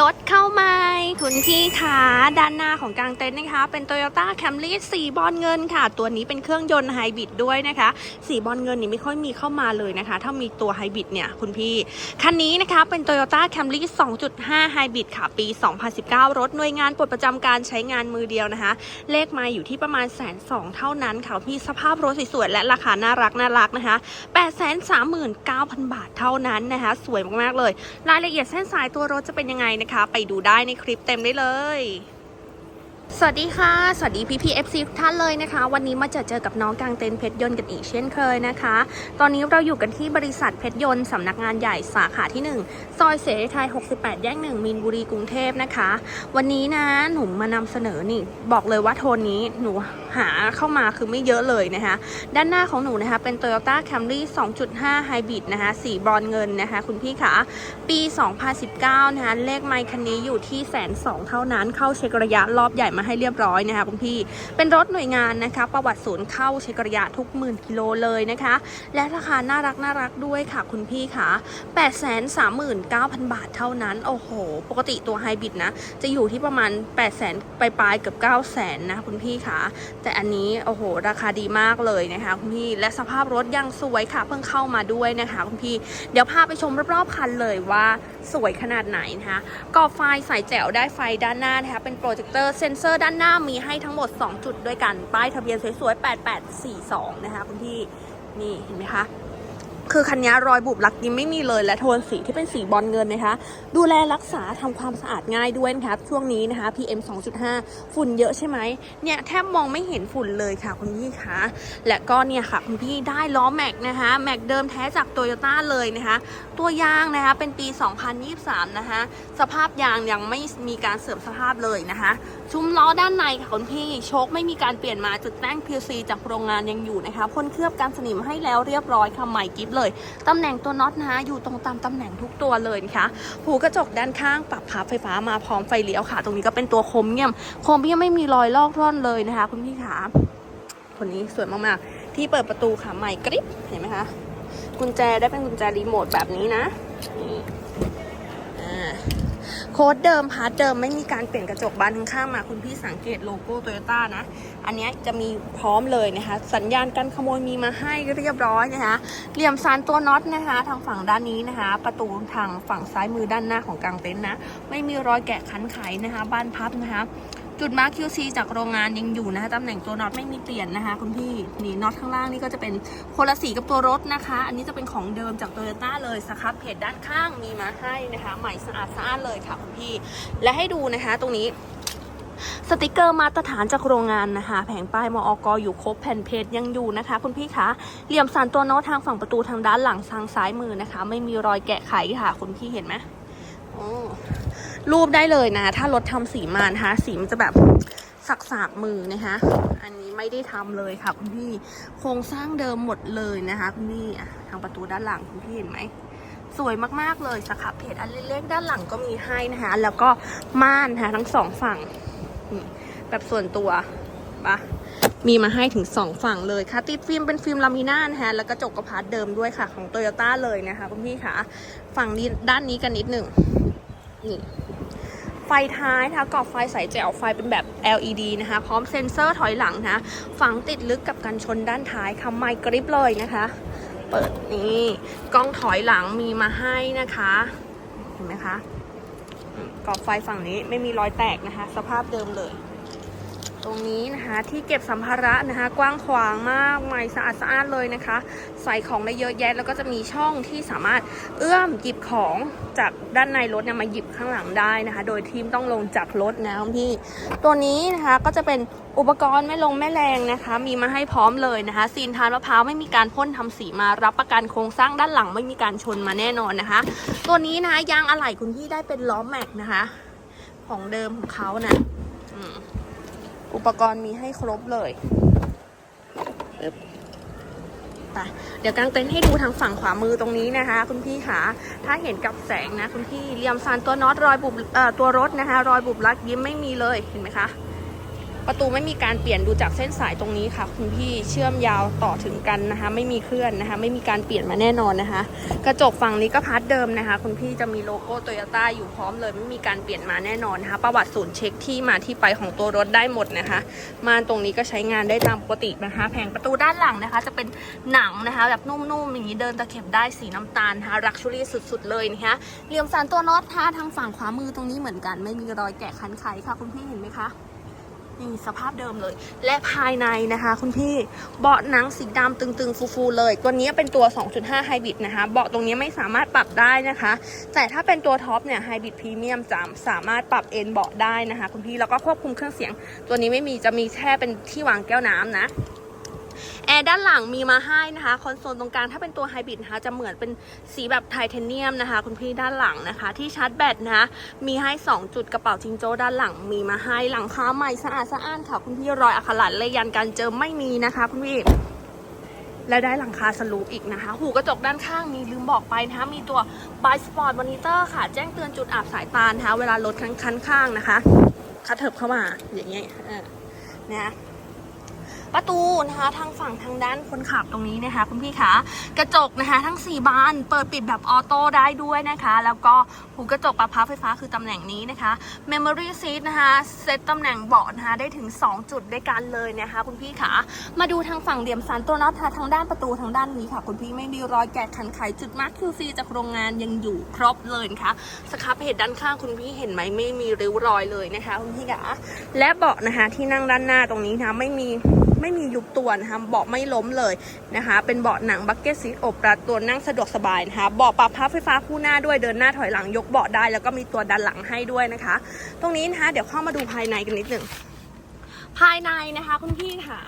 รถเข้ามาคุณพี่ขาด้านหน้าของกลางเต็นท์นะคะ เป็น Toyota Camry สีบอลเงินค่ะ ตัวนี้เป็นเครื่องยนต์ไฮบริดด้วยนะคะสีบอลเงินนี่ไม่ค่อยมีเข้ามาเลยนะคะ ถ้ามีตัวไฮบริดเนี่ยคุณพี่ คันนี้นะคะเป็น Toyota Camry 2.5 Hybrid ค่ะ ปี 2019 รถหน่วยงานปลดประจำการใช้งานมือเดียวนะคะ เลขมาอยู่ที่ประมาณแสนสองเท่านั้นค่ะพี่สภาพรถสวยๆและราคาน่ารักน่ารักนะคะ839,000 บาทเท่านั้นนะคะ สวยมากๆเลย รายละเอียดเส้นสายตัวรถจะเป็นยังไงนะคะ ไปดูได้ในคลิปเต็มได้เลย สวัสดีค่ะ สวัสดีพี่พีเอฟซีทุกท่านเลยนะคะ วันนี้มาเจอเจอกับน้องกลางเต็นเพชรยนต์กันอีกเช่นเคยนะคะ ตอนนี้เราอยู่กันที่บริษัทเพชรยนต์สำนักงานใหญ่สาขาที่ 1 ซอยเสรีไทย 68 แยกหนึ่งมีนบุรีกรุงเทพนะคะ วันนี้นะหนูมานำเสนอนี่ บอกเลยว่าโทนนี้หนู หาเข้ามาคือไม่เยอะเลยนะคะด้านหน้าของหนูนะคะเป็น Toyota Camry 2.5 Hybrid นะคะสีบรอนเงินนะคะคุณพี่คะปี 2019 นะคะเลขไมค์คันนี้อยู่ที่แสนสองเท่านั้นเข้าเช็คระยะรอบใหญ่มาให้เรียบร้อยนะคะคุณพี่เป็นรถหน่วยงานนะคะประวัติศูนย์เข้าเช็คระยะทุกหมื่นกิโลเลยนะคะ และราคาน่ารักน่ารักด้วยค่ะคุณพี่คะ839,000 บาทเท่านั้น โอ้โห ปกติตัวไฮบริดนะ จะอยู่ที่ประมาณ 800,000ปลายๆเกือบ900,000นะคุณพี่คะแต่อันนี้โอ้โห ราคาดีมากเลยนะคะคุณพี่และสภาพรถยังสวยค่ะ เพิ่งเข้ามาด้วยนะคะคุณพี่เดี๋ยวพาไปชมรอบๆคันเลยว่าสวยขนาดไหนนะคะกรอบไฟใส่แจ๋วได้ไฟด้านหน้านะคะเป็นโปรเจคเตอร์เซนเซอร์ด้านหน้ามีให้ทั้งหมด 2 จุดด้วยกันป้ายทะเบียนสวยๆ8842นะคะคุณพี่นี่เห็นไหมคะ คือคันนี้รอยบุบลักยิ้มไม่มีเลย และโทนสีที่เป็นสีบอลเงินนะคะ ดูแลรักษาทำความสะอาดง่ายด้วยนะคะช่วงนี้นะคะ PM 2.5 ฝุ่นเยอะใช่ไหมเนี่ยแทบมองไม่เห็นฝุ่นเลยค่ะคุณพี่คะและก็เนี่ยค่ะคุณพี่ได้ล้อแม็กนะคะแม็กเดิมแท้จากโตโยต้าเลยนะคะ ตัวยางนะคะเป็นปี 2023 นะคะ สภาพยางยังไม่มีการเสื่อมสภาพเลยนะคะซุ้มล้อด้านในค่ะคุณพี่โชคไม่มีการเปลี่ยนมาจุดแป้ง PLC จากโรงงานยังอยู่นะคะพ่นเคลือบกันสนิมให้แล้วเรียบร้อยค่ะใหม่กิฟเลยตำแหน่งตัวน็อตนะคะอยู่ตรงตามตำแหน่งทุกตัวเลยนะคะหูกระจกด้านข้างปรับพับไฟฟ้ามาพร้อมไฟเลี้ยวค่ะ ตรงนี้ก็เป็นตัวโคมเงียมโคมเงียมไม่มีรอยลอกร่อนเลยนะคะ คุณพี่ขาคนนี้สวยมากๆ ที่เปิดประตูค่ะใหม่กริบเห็นไหมคะกุญแจได้เป็นกุญแจรีโมทแบบนี้นะนี่อ่าโค้ดเดิมพาร์ทเดิมไม่มีการเปลี่ยนกระจกบานข้างๆมาคุณพี่สังเกตโลโก้โตโยต้านะ อันนี้จะมีพร้อมเลยนะคะ สัญญาณการขโมยมีมาให้เรียบร้อยนะคะ เหลี่ยมซานตัวน็อตนะคะ ทางฝั่งด้านนี้นะคะ ประตูทางฝั่งซ้ายมือด้านหน้าของกลางเต็นท์นะ ไม่มีรอยแกะขันไขนะคะ บ้านพับนะคะ จุดมาร์ค QC จากโรงงานยังอยู่นะคะตำแหน่งตัวน็อตไม่มีเปลี่ยนนะคะคุณพี่นี่น็อตข้างล่างนี่ก็จะเป็นคนละสีกับตัวรถนะคะ อันนี้จะเป็นของเดิมจากโตโยต้าเลยสครับเพจด้านข้างมีมาให้นะคะ ใหม่สะอาดสะอาดเลยค่ะคุณพี่ และให้ดูนะคะตรงนี้สติกเกอร์มาตรฐานจากโรงงานนะคะ แผงป้ายมออกอยู่ครบแผ่นเพจยังอยู่นะคะ คุณพี่คะเหลี่ยมสันตัวโน้ตทางฝั่งประตูทางด้านหลังทางซ้ายมือนะคะ ไม่มีรอยแกะไขค่ะ คุณพี่เห็นไหมโอ้ รูปได้เลยนะ ถ้ารถทำสีมานะคะ สีมันจะแบบสักสากมือนะคะ อันนี้ไม่ได้ทำเลยค่ะคุณพี่ โครงสร้างเดิมหมดเลยนะคะ คุณพี่อะทางประตูด้านหลังคุณพี่เห็นไหมสวยมากๆเลยสครับเพจอันเล็กๆด้านหลังก็มีให้นะคะ แล้วก็ม่านนะคะทั้งสองฝั่งแบบส่วนตัวปะมีมาให้ถึงสองฝั่งเลยค่ะ ติดฟิล์มเป็นฟิล์มลามิน่านะคะแล้วก็จกกระพาร์ทเดิมด้วยค่ะ ของโตโยต้าเลยนะคะคุณพี่คะฝั่งนี้ด้านนี้กันนิดหนึ่งนี่ ฟท้ายนะคะกรอบไฟใสแจ๋วไฟเป็นแบบ LED นะคะ พร้อมเซ็นเซอร์ถอยหลังนะ ฝังติดลึกกับกันชนด้านท้ายค่ะไมกริปเลยนะคะ เปิดนี่กล้องถอยหลังมีมาให้นะคะ เห็นไหมคะกรอบไฟฝั่งนี้ไม่มีรอยแตกนะคะ สภาพเดิมเลย ตรงนี้นะคะที่เก็บสัมภาระนะคะกว้างขวางมากใหม่สะอาดสะอาดเลยนะคะ ใส่ของได้เยอะแยะแล้วก็จะมีช่องที่สามารถเอื้อมหยิบของจากด้านในรถเนี่ยมาหยิบข้างหลังได้นะคะ โดยทีมต้องลงจากรถนะคุณพี่ตัวนี้นะคะก็จะเป็นอุปกรณ์ไม่ลงแม่แรงนะคะ มีมาให้พร้อมเลยนะคะซีนทานมะพร้าวไม่มีการพ่นทำสีมารับประกันโครงสร้างด้านหลังไม่มีการชนมาแน่นอนนะคะ ตัวนี้นะยางอะไหล่คุณพี่ได้เป็นล้อแม็กนะคะ ของเดิมของเขานะอืม อุปกรณ์มีให้ครบเลยปึ๊บไปเดี๋ยวกางเต็นท์ให้ดูทางฝั่งขวามือตรงนี้นะคะ คุณพี่คะถ้าเห็นกับแสงนะ คุณพี่เหลี่ยมซานตัวน็อตรอยบุบเอ่อตัวรถนะคะ รอยบุบลักยิ้มไม่มีเลยเห็นไหมคะ ประตูไม่มีการเปลี่ยนดูจากเส้นสายตรงนี้ค่ะ คุณพี่เชื่อมยาวต่อถึงกันนะคะ ไม่มีเคลื่อนนะคะ ไม่มีการเปลี่ยนมาแน่นอนนะคะ กระจกฝั่งนี้ก็พาร์ทเดิมนะคะ คุณพี่จะมีโลโก้โตโยต้าอยู่พร้อมเลย ไม่มีการเปลี่ยนมาแน่นอนนะคะ ประวัติศูนย์เช็คที่มาที่ไปของตัวรถได้หมดนะคะมานตรงนี้ก็ใช้งานได้ตามปกตินะคะ แผงประตูด้านหลังนะคะ จะเป็นหนังนะคะแบบนุ่มๆอย่างนี้เดินตะเข็บได้สีน้ำตาลนะคะรักชูรี่สุดๆเลยนะคะเหลี่ยมสันตัวน็อตท่าทางฝั่งขวามือตรงนี้เหมือนกัน ไม่มีรอยแกะคันไขค่ะ คุณพี่เห็นไหมคะ นี่สภาพเดิมเลย และภายในนะคะ คุณพี่เบาะหนังสีดำตึงๆ ฟูๆเลย ตัวนี้เป็นตัว 2.5 ไฮบริดนะคะ เบาะตรงนี้ไม่สามารถปรับได้นะคะ แต่ถ้าเป็นตัวท็อปเนี่ยไฮบริดพรีเมียมสามสามารถปรับเอนเบาะได้นะคะ คุณพี่แล้วก็ควบคุมเครื่องเสียง ตัวนี้ไม่มีจะมีแค่เป็นที่วางแก้วน้ำนะ แอร์ด้านหลังมีมาให้นะคะคอนโซลตรงกลางถ้าเป็นตัวไฮบริดนะคะจะเหมือนเป็นสีแบบไทเทเนียมนะคะ คุณพี่ด้านหลังนะคะ ที่ชาร์จแบตนะคะมีให้ 2 จุดกระเป๋าจิงโจ้ด้านหลังมีมาให้หลังคาใหม่สะอาดสะอ้านค่ะคุณพี่รอยอักขระเลขยันการเจิมไม่มีนะคะคุณพี่และได้หลังคาสลูปอีกนะคะ หูกระจกด้านข้างมีลืมบอกไปนะคะ มีตัว b i Sport Monitor ค่ะ แจ้งเตือนจุดอับสายตานะคะ เวลารถคันคันข้างนะคะคัดเถิบเข้ามาอย่างเงี้ยเนะ ประตูนะคะทางฝั่งทางด้านคนขับตรงนี้นะคะคุณพี่คะกระจกนะคะ ทั้ง 4 บาน เปิดปิดแบบออโต้ได้ด้วยนะคะ แล้วก็หูกระจกปรับพับไฟฟ้าคือตำแหน่งนี้นะคะ Memory Seat นะคะเซตตำแหน่งเบาะนะคะได้ถึง 2 จุดด้วยกันเลยนะคะ คุณพี่คะมาดูทางฝั่งเหลี่ยมสันตัวน็อตค่ะทางด้านประตูทางด้านนี้ค่ะ คุณพี่ไม่มีรอยแกะขันไขจุดมาร์คคิวซีจากโรงงานยังอยู่ครบเลยนะคะสครับเพจด้านข้างคุณพี่เห็นไหมไม่มีริ้วรอยเลยนะคะคุณพี่คะและเบาะนะคะที่นั่งด้านหน้าตรงนี้นะคะไม่มี ไม่มียุบตัวนะคะเบาะไม่ล้มเลยนะคะ เป็นเบาะหนังบักเก็ตซีทอบรัดตัวนั่งสะดวกสบายนะคะเบาะปรับพับไฟฟ้าคู่หน้าด้วยเดินหน้าถอยหลังยกเบาะได้ แล้วก็มีตัวดันหลังให้ด้วยนะคะ ตรงนี้นะคะเดี๋ยวเข้ามาดูภายในกันนิดหนึ่งภายในนะคะคุณพี่ค่ะ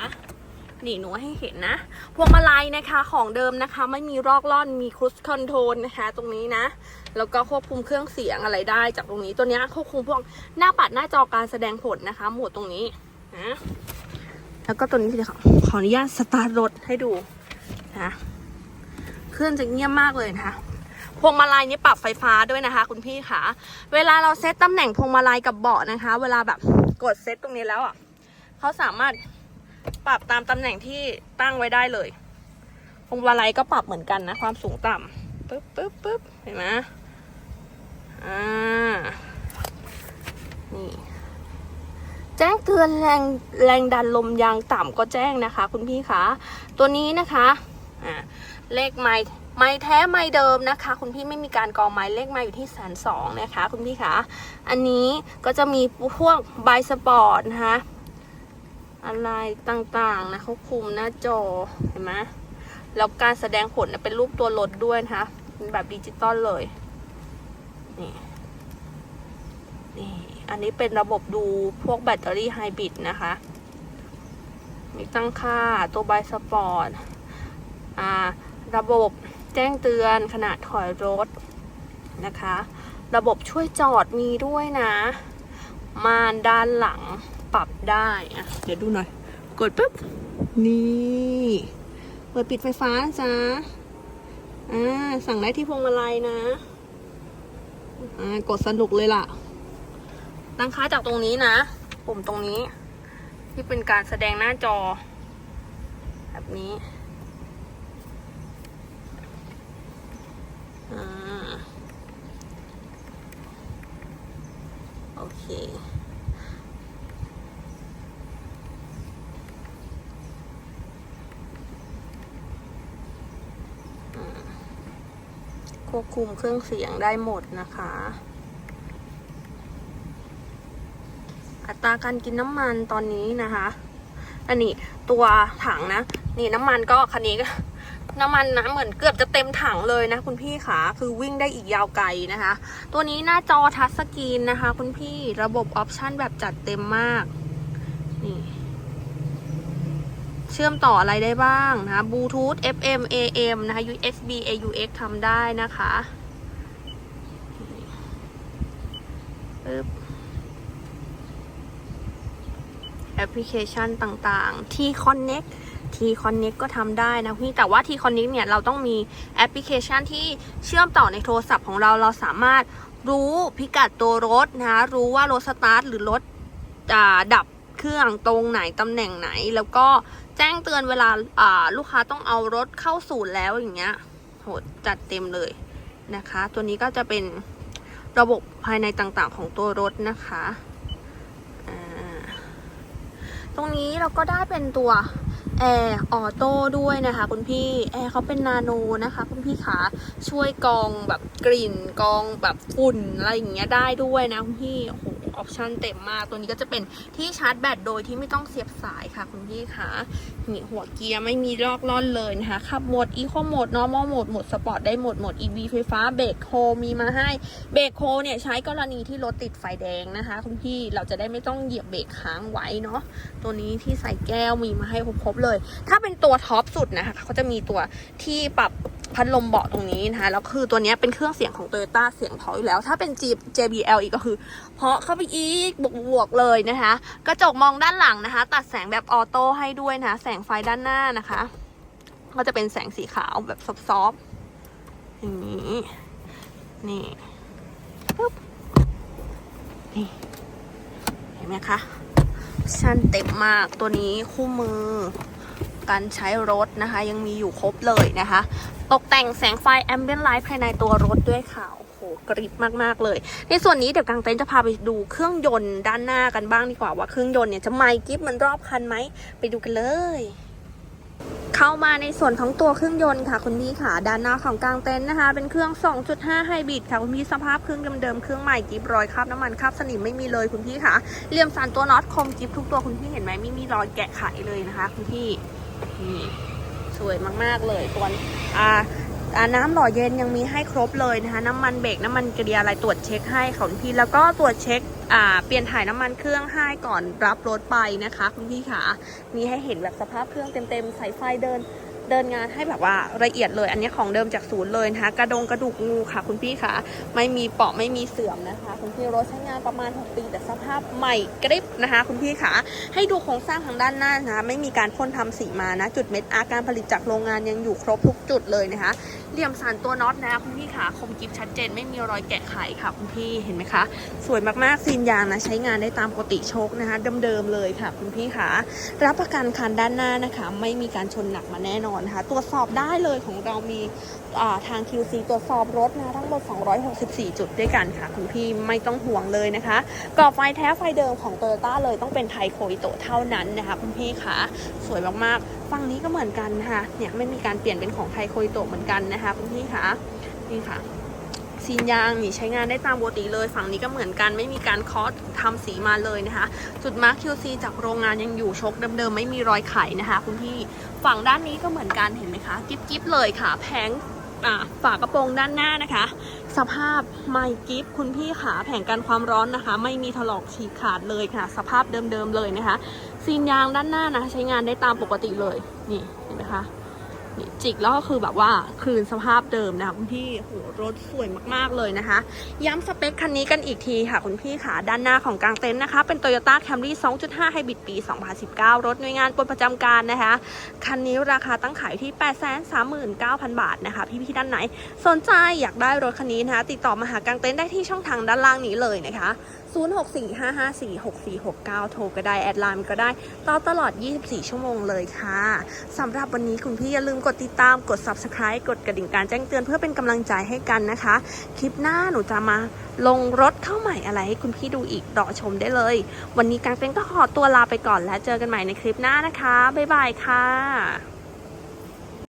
นี่หนูให้เห็นนะ พวงมาลัยนะคะของเดิมนะคะ ไม่มีรอกล่อนมีครูสคอนโทรลนะคะตรงนี้นะ แล้วก็ควบคุมเครื่องเสียงอะไรได้จากตรงนี้ตัวนี้ควบคุมพวกหน้าปัดหน้าจอการแสดงผลนะคะ หมวดตรงนี้นะ แล้วก็ตัวนี้จะขอขออนุญาตสตาร์ทรถให้ดูนะเครื่องจะเงียบมากเลยนะคะพวงมาลัยนี่ปรับไฟฟ้าด้วยนะคะ คุณพี่คะเวลาเราเซตตำแหน่งพวงมาลัยกับเบาะนะคะ เวลาแบบกดเซตตรงนี้แล้วอะเขาสามารถปรับตามตำแหน่งที่ตั้งไว้ได้เลย พวงมาลัยก็ปรับเหมือนกันนะ ความสูงต่ำปึ๊บปึ๊บปึ๊บเห็นไหมอ่านี่ แจ้งเตือนแรงแรงดันลมยางต่ำก็แจ้งนะคะ คุณพี่คะตัวนี้นะคะเลขไม้ไม้แท้ไม้เดิมนะคะ คุณพี่ไม่มีการกองไม้เลขไม้อยู่ที่แสนสองนะคะ คุณพี่คะอันนี้ก็จะมีพวกใบสปอร์ตนะคะอะไรต่างๆนะเขาคุมหน้าจอเห็นไหมแล้วการแสดงผลเนี่ยเป็นรูปตัวรถด้วยนะคะเป็นแบบดิจิตอลเลยนี่นี่ อันนี้เป็นระบบดูพวกแบตเตอรี่ไฮบริดนะคะ มีตั้งค่าตัวไบสปอร์ตระบบแจ้งเตือนขณะถอยรถนะคะ ระบบช่วยจอดมีด้วยนะม่านด้านหลังปรับได้อะเดี๋ยวดูหน่อย กดปุ๊บ นี่เปิดปิดไฟฟ้าจ๊ะอ่าสั่งได้ที่พวงมาลัยนะอ่ากดสนุกเลยล่ะ ตั้งค่าจากตรงนี้นะ ปุ่มตรงนี้ ที่เป็นการแสดงหน้าจอ แบบนี้อโอเคควบคุมเครื่องเสียงได้หมดนะคะ ตราการกินน้ำมันตอนนี้นะคะ อันนี้ตัวถังนะ นี่น้ำมันก็คันนี้ก็น้ำมันนะเหมือนเกือบจะเต็มถังเลยนะ คุณพี่ขาคือวิ่งได้อีกยาวไกลนะคะ ตัวนี้หน้าจอทัชสกรีนนะคะ คุณพี่ระบบออปชั่นแบบจัดเต็มมาก นี่ เชื่อมต่ออะไรได้บ้างนะบลูทูธ FM AM นะคะ USB AUX ทำได้นะคะ แอปพลิเคชันต่างๆ ที่ Connect ที่ Connect ก็ทำได้นะพี่แต่ว่าที่ Connect เนี่ยเราต้องมีแอปพลิเคชันที่เชื่อมต่อในโทรศัพท์ของเราเราสามารถรู้พิกัดตัวรถนะรู้ว่ารถสตาร์ทหรือรถอดับเครื่องตรงไหนตำแหน่งไหน แล้วก็แจ้งเตือนเวลาลูกค้าต้องเอารถเข้าศูนย์แล้วอย่างเงี้ยโหจัดเต็มเลยนะคะ ตัวนี้ก็จะเป็นระบบภายในต่างๆของตัวรถนะคะ ตรงนี้เราก็ได้เป็นตัวแอร์ออโต้ด้วยนะคะคุณพี่แอร์เขาเป็นนาโนนะคะคุณพี่ขาช่วยกองแบบกลิ่นกองแบบฝุ่นอะไรอย่างเงี้ยได้ด้วยนะคุณพี่โอ้โห ออปชันเต็มมาก ตัวนี้ก็จะเป็นที่ชาร์จแบตโดยที่ไม่ต้องเสียบสายค่ะคุณพี่คะนี่หัวเกียร์ไม่มีลอกล่อนเลยนะคะ ขับโหมดอีโคโหมด normal โหมดโหมดสปอร์ตได้หมดโหมด EV ไฟฟ้าเบรกโฮมีมาให้เบรกโฮเนี่ยใช้กรณีที่รถติดไฟแดงนะคะ คุณพี่เราจะได้ไม่ต้องเหยียบเบรกค้างไว้เนาะตัวนี้ที่ใส่แก้วมีมาให้ครบๆเลย ถ้าเป็นตัวท็อปสุดนะคะเขาจะมีตัวที่ปรับ พัดลมเบาะตรงนี้นะคะแล้วคือตัวนี้เป็นเครื่องเสียงของ t o y ยต้เสียงเพาะอยู่แล้ว ถ้าเป็น G JBL อีกก็คือ เพาะเข้าไปอีกบวกๆเลยนะคะ กระจกมองด้านหลังนะคะ ตัดแสงแบบออโต้ให้ด้วยนะะแสงไฟด้านหน้านะคะ ก็จะเป็นแสงสีขาวแบบซอฟๆอย่างนี้ นี่ปึ๊บนี่เห็นไหมคะชั้นเต็มมากตัวนี้คู่มือ การใช้รถนะคะ ยังมีอยู่ครบเลยนะคะ ตกแต่งแสงไฟแอมเบียนไลท์ภายในตัวรถด้วยค่ะโอ้โหกริบมากๆเลย ในส่วนนี้เดี๋ยวกางเต็นท์จะพาไปดูเครื่องยนต์ด้านหน้ากันบ้างดีกว่าว่าเครื่องยนต์เนี่ยจะไมค์กิฟมันรอบคันไหมไปดูกันเลยเข้ามาในส่วนของตัวเครื่องยนต์ค่ะคุณพี่ค่ะด้านหน้าของกลางเต็นท์นะคะ เป็นเครื่อง 2.5 ไฮบริดค่ะคุณพี่สภาพเครื่องเดิมๆเครื่องใหม่กิฟรอยคราบน้ำมันคราบสนิมไม่มีเลยคุณพี่ค่ะเหลี่ยมสันตัวน็อตคมกิฟทุกตัวคุณพี่เห็นไหมไม่มีรอยแกะไขเลยนะคะคุณพี่ นี่สวยมากๆเลยตัวอ่าน้ำหล่อเย็นยังมีให้ครบเลยนะคะ น้ำมันเบรกน้ำมันเกียร์อะไรตรวจเช็คให้คุณพี่แล้วก็ตรวจเช็คอ่าเปลี่ยนถ่ายน้ำมันเครื่องให้ก่อนรับรถไปนะคะ คุณพี่ขามีให้เห็นแบบสภาพเครื่องเต็มๆสายไฟเดิน เดินงานให้แบบว่าละเอียดเลย อันนี้ของเดิมจากศูนย์เลยนะคะ กระดงกระดูกงูค่ะ คุณพี่คะไม่มีเปาะไม่มีเสื่อมนะคะ คุณพี่รถใช้งานประมาณ 6 ปี แต่สภาพใหม่กริบนะคะ คุณพี่คะให้ดูโครงสร้างทางด้านหน้านะคะไม่มีการพ่นทำสีมานะ จุดเม็ดอาการผลิตจากโรงงานยังอยู่ครบทุกจุดเลยนะคะ เหลี่ยมสันตัวน็อตนะคุณพี่ขาคมกิฟชัดเจน ไม่มีรอยแกะไขค่ะคุณพี่เห็นไหมคะ สวยมากๆซีนยางนะใช้งานได้ตามปกติโชคนะคะเดิมๆเลยค่ะคุณพี่ขารับประกันคันด้านหน้านะคะ ไม่มีการชนหนักมาแน่นอนนะคะตรวจสอบได้เลยของเรามี ทาง QC ตรวจสอบรถนะทั้งหมด 264 จุดด้วยกันค่ะ คุณพี่ไม่ต้องห่วงเลยนะคะกรอบไฟแท้ไฟเดิมของ t o y ยต้าเลยต้องเป็นไทยโคอิโตเท่านั้นนะคะคุณพี่ค่ะสวยมากๆฝั่งนี้ก็เหมือนกันนะคะเนี่ยไม่มีการเปลี่ยนเป็นของไทยโคอิโตเหมือนกันนะคะคุณพี่ค่ะนี่ค่ะซีนยางนี่ใช้งานได้ตามปกติเลย ฝั่งนี้ก็เหมือนกันไม่มีการคอสทำสีมาเลยนะคะ จุดมาร์ค QC จากโรงงานยังอยู่ชกเดิมๆ ไม่มีรอยไขนะคะคุณพี่ฝั่งด้านนี้ก็เหมือนกันเห็นไหมคะ กิ๊บกิ๊บเลยค่ะ แผง ฝากระโปรงด้านหน้านะคะ สภาพไม่กิฟคุณพี่ขาแผงกันความร้อนนะคะ ไม่มีถลอกฉีกขาดเลยค่ะ สภาพเดิมๆเลยนะคะซีนยางด้านหน้านะใช้งานได้ตามปกติเลยนี่เห็นไหมคะ จิกแล้วก็คือแบบว่าคืนสภาพเดิมนะคะคุณพี่โหรถสวยมากๆเลยนะคะ ย้ำสเปคคันนี้กันอีกทีค่ะคุณพี่ค่ะด้านหน้าของกลางเต็นท์นะคะ เป็น Toyota Camry 2.5 Hybrid ปี 2019 รถหน่วยงานปลดประจำการนะคะ คันนี้ราคาตั้งขายที่ 839,000 บาทนะคะ พี่ๆด้านไหน สนใจอยากได้รถคันนี้นะคะ ติดต่อมาหากลางเต็นท์ได้ที่ช่องทางด้านล่างนี้เลยนะคะ0645546469 โทรก็ได้ แอดไลน์ก็ได้ต่อตลอด 24 ชั่วโมงเลยค่ะสำหรับวันนี้คุณพี่อย่าลืมกดติดตาม กด subscribe กดกระดิ่งการแจ้งเตือนเพื่อเป็นกำลังใจให้กันนะคะ คลิปหน้าหนูจะมาลงรถเข้าใหม่อะไรให้คุณพี่ดูอีกรอชมได้เลย วันนี้กางเต็นก็ขอตัวลาไปก่อนแล้วเจอกันใหม่ในคลิปหน้านะคะ บ๊ายบายค่ะ